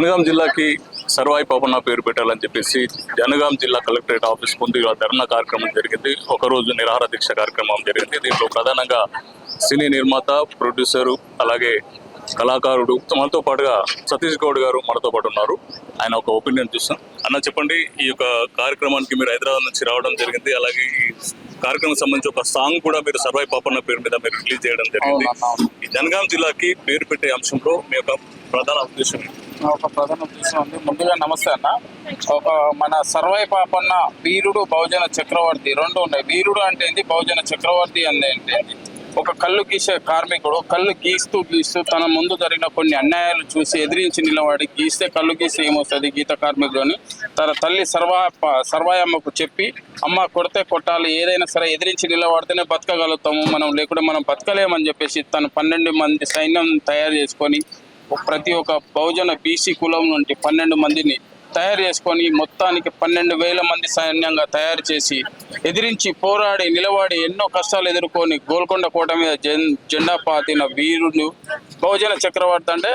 జనగాం జిల్లాకి సర్వాయి పాపన్న పేరు పెట్టాలని చెప్పేసి జనగాం జిల్లా కలెక్టరేట్ ఆఫీస్ ముందు ధర్నా కార్యక్రమం జరిగింది. ఒకరోజు నిరాహార దీక్ష కార్యక్రమం జరిగింది. దీంట్లో ప్రధానంగా సినీ నిర్మాత ప్రొడ్యూసరు అలాగే కళాకారుడు మనతో పాటుగా సతీష్ గౌడ్ గారు మనతో పాటు ఉన్నారు. ఆయన ఒక ఒపీనియన్ చూస్తాం అన్న చెప్పండి ఈ యొక్క కార్యక్రమానికి మీరు హైదరాబాద్ నుంచి రావడం జరిగింది. అలాగే కార్యక్రమం సంబంధించి ఒక సాంగ్ కూడా మీరు సర్వాయి పాపన్న పేరు మీద మీరు రిలీజ్ చేయడం జరిగింది. ఈ జనగాం జిల్లాకి పేరు పెట్టే అంశంలో మీ యొక్క ప్రధాన ఉద్దేశం? ఒక ప్రధాన ఉద్దేశం ఉంది ముందుగా నమస్తే అన్న. ఒక మన సర్వై పాపన్న వీరుడు బహుజన చక్రవర్తి రెండు ఉన్నాయి. వీరుడు అంటే ఏంటి బహుజన చక్రవర్తి అంటే ఏంటి? ఒక కళ్ళు గీసే కార్మికుడు కళ్ళు గీస్తూ గీస్తూ తన ముందు జరిగిన కొన్ని అన్యాయాలు చూసి ఎదిరించి నిలబడి గీస్తే కళ్ళు గీస్తే ఏమొస్తుంది గీత కార్మికుడు అని తన తల్లి సర్వా సర్వాయమ్మకు చెప్పి అమ్మ కొడితే కొట్టాలి ఏదైనా సరే ఎదిరించి నిలబడితేనే బతకగలుగుతాము మనం లేకుంటే మనం బతకలేమని చెప్పేసి తను పన్నెండు మంది సైన్యం తయారు చేసుకొని ప్రతి ఒక్క బహుజన బీసీ కులం నుండి పన్నెండు మందిని తయారు చేసుకొని మొత్తానికి పన్నెండు వేల మంది సైన్యంగా తయారు చేసి ఎదిరించి పోరాడి నిలబడి ఎన్నో కష్టాలు ఎదుర్కొని గోల్కొండ కోట మీద జెండా పాతిన వీరుడు బహుజన చక్రవర్తి అంటే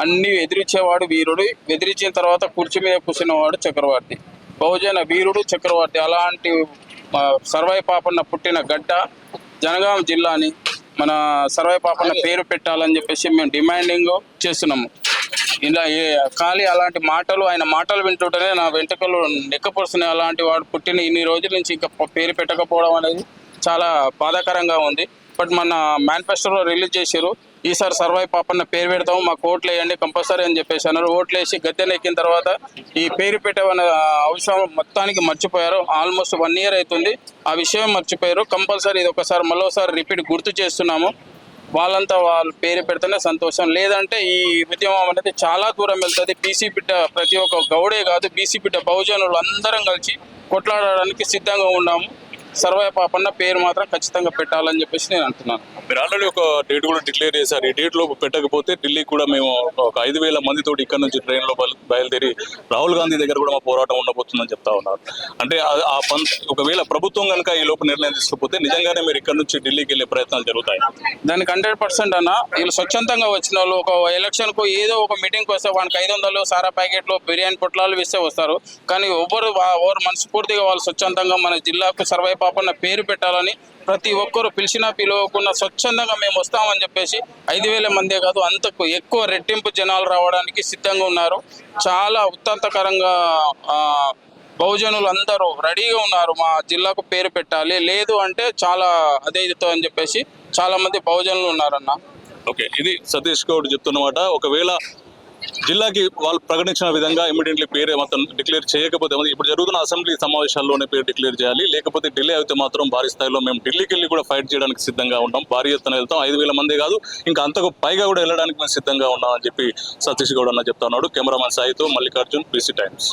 అన్ని ఎదిరించేవాడు వీరుడు. ఎదిరించిన తర్వాత కుర్చీ మీద కూర్చున్నవాడు చక్రవర్తి. బహుజన వీరుడు చక్రవర్తి. అలాంటి సర్వై పాపన్న పుట్టిన గడ్డ జనగాం జిల్లాని మన సర్వై పాపన్న పేరు పెట్టాలని చెప్పేసి మేము డిమాండింగ్ చేస్తున్నాము. ఇలా ఏ ఖాళీ అలాంటి మాటలు ఆయన మాటలు వింటుంటేనే నా వెంటకలు నెక్కపరుస్తున్నాయి. అలాంటి వాడు పుట్టిన ఇన్ని రోజుల నుంచి ఇంకా పేరు పెట్టకపోవడం అనేది చాలా బాధాకరంగా ఉంది. బట్ మన మేనిఫెస్టోలో రిలీజ్ చేశారు ఈసారి సర్వై పాపన్న పేరు పెడతాము మాకు ఓట్లు వేయండి కంపల్సరీ అని చెప్పేసి అన్నారు. ఓట్లు వేసి గద్దెనెక్కిన తర్వాత ఈ పేరు పెట్టమనే అవసరం మొత్తానికి మర్చిపోయారు. ఆల్మోస్ట్ వన్ ఇయర్ అవుతుంది ఆ విషయం మర్చిపోయారు. కంపల్సరీ ఇది ఒకసారి మరోసారి రిపీట్ గుర్తు చేస్తున్నాము. వాళ్ళంతా వాళ్ళు పేరు పెడితేనే సంతోషం. లేదంటే ఈ ఉద్యమం అనేది చాలా దూరం వెళ్తుంది. బీసీ బిడ్డ ప్రతి ఒక్క గౌడే కాదు బీసీ బిడ్డ బహుజనులు అందరం కలిసి కొట్లాడడానికి సిద్ధంగా ఉన్నాము. సర్వయ పాపన్న పేరు మాత్రం ఖచ్చితంగా పెట్టాలని చెప్పేసి నేను అంటున్నాను. మీరు ఆల్రెడీ ఒక డేట్ కూడా డిక్లేర్ చేశారు. ఈ డేట్లో పెట్టకపోతే ఢిల్లీ కూడా మేము ఒక ఐదు వేల మందితో ఇక్కడ నుంచి ట్రైన్లో బయలు- బయలుదేరి రాహుల్ గాంధీ దగ్గర కూడా మా పోరాటం ఉండబోతుందని చెప్తా ఉన్నారు. అంటే ఆ- పంత్ ఒకవేళ ప్రభుత్వం కనుక ఈ లోపు నిర్ణయం తీసుకపోతే నిజంగానే మీరు ఇక్కడ నుంచి ఢిల్లీకి వెళ్ళే ప్రయత్నాలు జరుగుతాయి. దానికి హండ్రెడ్ పర్సెంట్ అన్న వీళ్ళు స్వచ్ఛందంగా వచ్చిన వాళ్ళు ఒక ఎలక్షన్కు ఏదో ఒక మీటింగ్ వస్తే వానికి ఐదు వందలు సారా ప్యాకెట్లు బిర్యానీ పొట్లాలు వేస్తే వస్తారు. కానీ ఎవరు ఎవరు మనస్ఫూర్తిగా వాళ్ళు స్వచ్ఛందంగా మన జిల్లాకు సర్వై పాపన్న పేరు పెట్టాలని ప్రతి ఒక్కరు పిలిచినా పిలవకుండా స్వచ్ఛందంగా మేము వస్తామని చెప్పేసి ఐదు వేల మందే కాదు అంతకు ఎక్కువ రెట్టింపు జనాలు రావడానికి సిద్ధంగా ఉన్నారు. చాలా ఉత్తంతకరంగా బహుజనులు అందరూ రెడీగా ఉన్నారు. మా జిల్లాకు పేరు పెట్టాలి. లేదు అంటే చాలా అదే అని చెప్పేసి చాలా మంది బహుజనులు ఉన్నారన్న. ఓకే ఇది సతీష్ గౌడ్ చెప్తున్నమాట. ఒకవేళ జిల్లాకి వాళ్ళు ప్రకటించిన విధంగా ఇమీడియట్లీ పేరు మొత్తం డిక్లేర్ చేయకపోతే ఇప్పుడు జరుగుతున్న అసెంబ్లీ సమావేశాల్లోనే పేరు డిక్లేర్ చేయాలి. లేకపోతే ఢిల్లీ అయితే మాత్రం భారీ స్థాయిలో మేము ఢిల్లీకి వెళ్ళి కూడా ఫైట్ చేయడానికి సిద్ధంగా ఉంటాం. భారీ ఎత్తున వెళ్తాం. ఐదు వేల మందే కాదు ఇంకా అంతకు పైగా కూడా వెళ్ళడానికి మేము సిద్ధంగా ఉన్నామని అని చెప్పి సతీష్ గౌడ్ అన్న చెప్తా ఉన్నాడు. కెమెరామెన్ సాయితో మల్లికార్జున్ బీసీ టైమ్స్.